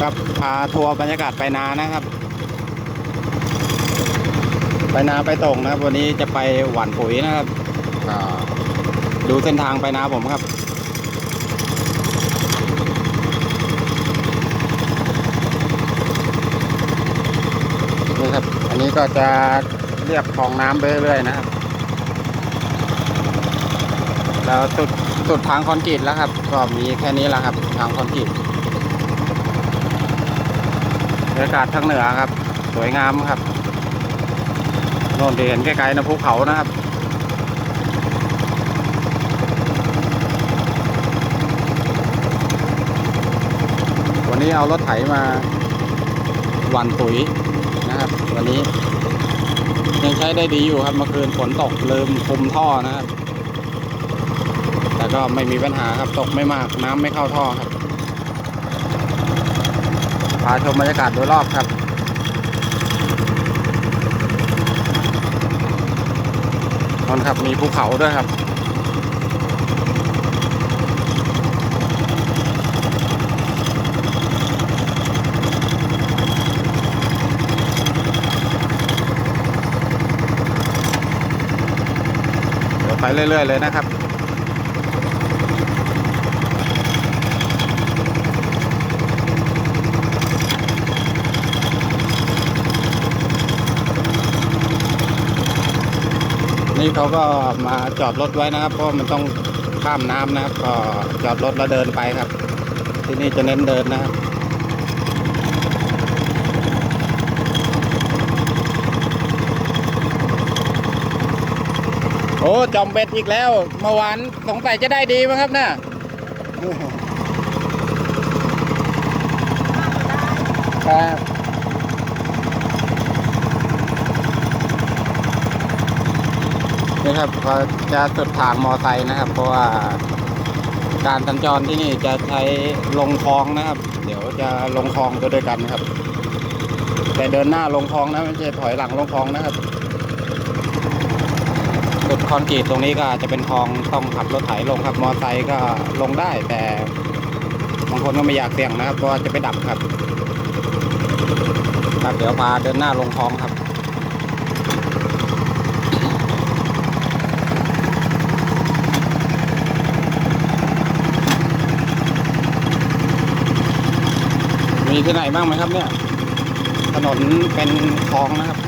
ครับพาทัวร์บรรยากาศไปนานะครับ ไปนาไปตรงนะครับ วันนี้จะไปหว่านปุ๋ยนะครับอ่าดูเส้นทางไปนาผมครับนี่ครับ อันนี้ก็จะเรียบคลองน้ำไปเรื่อยๆนะครับแล้วสุดสุดทางคอนกรีตแล้วครับ ก็มีแค่นี้แหละครับ ทางคอนกรีตบ รยากาศทางเหนือครับ สวยงามครับโน่นเห็นไกลๆนะภูเขานะครับวันนี้เอารถไถมาหวันปุ๋ยนะครับ วันนี้ ยังใช้ได้ดีอยู่ครับเมื่อคืนฝนตกลืมคุมท่อนะครับ แต่ก็ไม่มีปัญหาครับตกไม่มากน้ำไม่เข้าท่อครับาชมบรรยากาศโดยรอบครับนนครับมีภูเขาด้วยครับเดี๋ยวไปเรื่อย ๆ เลยนะครับ นี่เขาก็มาจอดรถไว้นะครับ เพราะมันต้องข้ามน้ำนะครับ ก็จอดรถแล้วเดินไปครับ ที่นี่จะเน้นเดินนะครับโอ้จอมเบ็ดอีกแล้วเมื่อวานสงสัยจะได้ดีมั้งครับนี่ยครับ ครับก็จะสุดทางมอไซค์นะครับ เพราะว่าการสัญจรที่นี่จะใช้ลงคลองนะครับ เดี๋ยวจะลงคลองไปด้วยกันครับ แต่เดินหน้าลงคลองนะไม่ใช่ถอยหลังลงคลองนะครับจุดคอนกรีตตรงนี้ก็จะเป็นคลองต้องขับรถไถลงครับ มอไซค์ก็ลงได้แต่บางคนก็ไม่อยากเสี่ยงนะครับเพราะว่าจะไปดับครับ ครับเดี๋ยวพาเดินหน้าลงคลองครับ มีที่ไหนบ้างไหมครับเนี่ย ถนนเป็นคลองนะครับ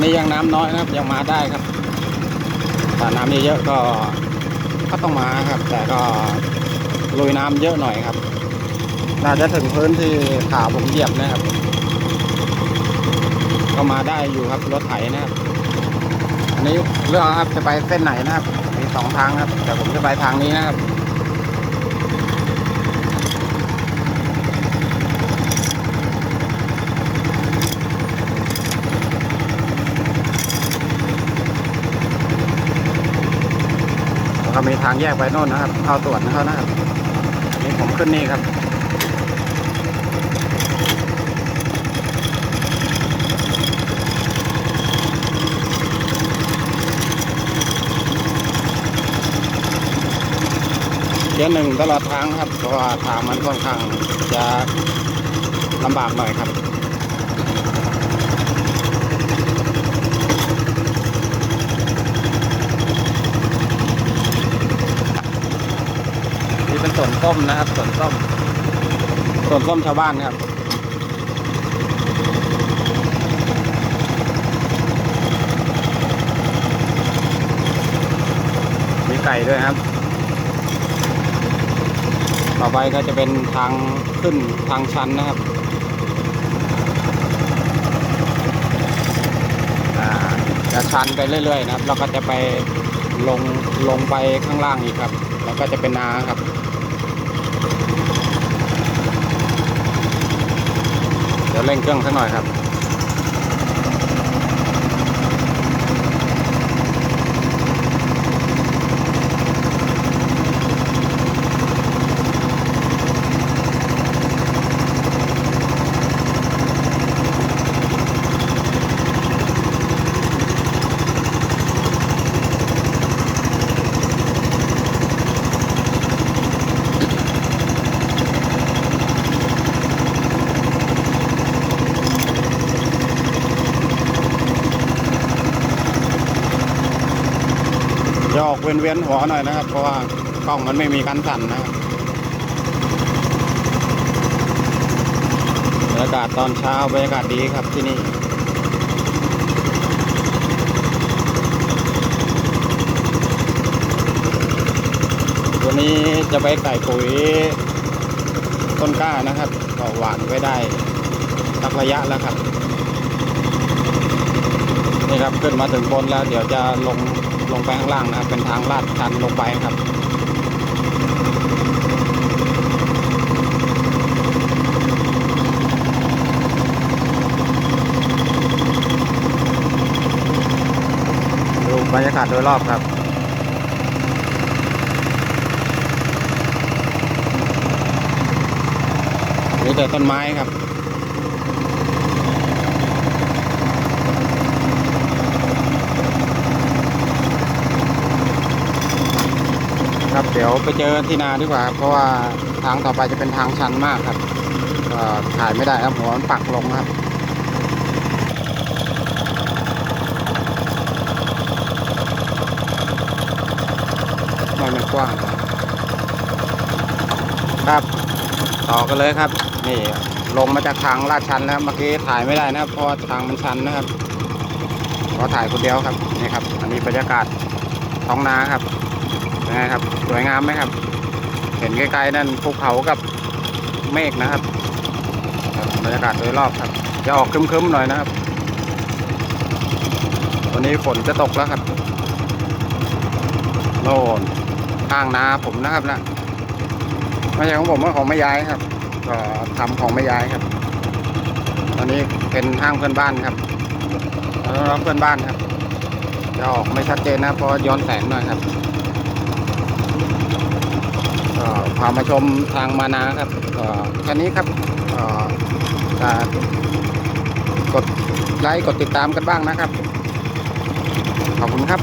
นนี้ยังน้ำน้อยนะครับ ยังมาได้ครับถ้าน้ำเยอะๆก็ก็ต้องมาครับ แต่ก็ลุยน้ำเยอะหน่อยครับ น่าจะถึงพื้นที่ขาผมเหยียบนะครับ ก็มาได้อยู่ครับรถไถนะครับอันนี้เรื่องครับจะไปเส้นไหนนะครับมีสองทางครับ แต่ผมจะไปทางนี้นะครับ ก็มีทางแยกไปโน่นนะครับเข้าตรวจนะครับนะครับนี่ผมขึ้นนี่ครับเกียหนึ่งตลอดทางครับเพราะว่าทางมันค่อนข้างจะลำบากหน่อยครับ นี่เป็น สวนส้มนะครับสวนส้มสวนส้มชาวบ้านครับมีไก่ด้วยครับ ต่อไปก็จะเป็นทางขึ้นทางชันนะครับอ่าจะชันไปเรื่อยๆนะครับแล้วก็จะไปลงลงไปข้างล่างอีกครับ แล้วก็จะเป็นนาครับ เดี๋ยวเร่งเครื่องสักหน่อยครับ จะออกเวียนเวียนๆหัวหน่อยนะครับ เพราะว่ากล้องมันไม่มีกันสั่นนะครับบรรยากาศตอนเช้าบรรยากาศดีครับที่นี่วันนี้จะไปใส่ปุ๋ยต้นกล้านะครับก็หวานไว้ได้สักระยะแล้วครับ นี่ครับขึ้นมาถึงบนแล้ว เดี๋ยวจะลง ลงไปข้างล่างนะครับ เป็นทางลาดชันลงไปครับดูบรรยากาศโดยรอบครับมีแต่ต้นไม้ครับ ครับ เดี๋ยวไปเจอที่นาดีกว่า เพราะว่าทางต่อไปจะเป็นทางชันมากครับถ่ายไม่ได้ครับหัวมันปักลงครับมันมันกว้าง ครับต่อกันเลยครับ นี่ลงมาจากทางลาดชันแล้วเมื่อกี้ถ่ายไม่ได้นะครับ เพราะทางมันชันนะครับขอถ่ายคนเดียวครับนี่ครับ อันนี้บรรยากาศท้องนาครับ นไงครับสวยงามไหมครับ เห็นไกลๆนั่นภูเขากับเมฆนะครับบรรยากาศโดยรอบครับจะออกครึ้มๆหน่อยนะครับวันนี้ฝนจะตกแล้วครับโน่นข้างนาผมนะครับนะไม่ใช่ของผมก็ของแม่ยายครับ ก็ทำของแม่ยายครับ ตอนนี้เป็นห้างเพื่อนบ้านครับแล้วรับเพื่อนบ้านครับจะออกไม่ชัดเจนนะเพราะย้อนแสงหน่อยครับ พามาชมทางมานาครับแค่นี้ครับกดไลค์กดติดตามกันบ้างนะครับ ขอบคุณครับ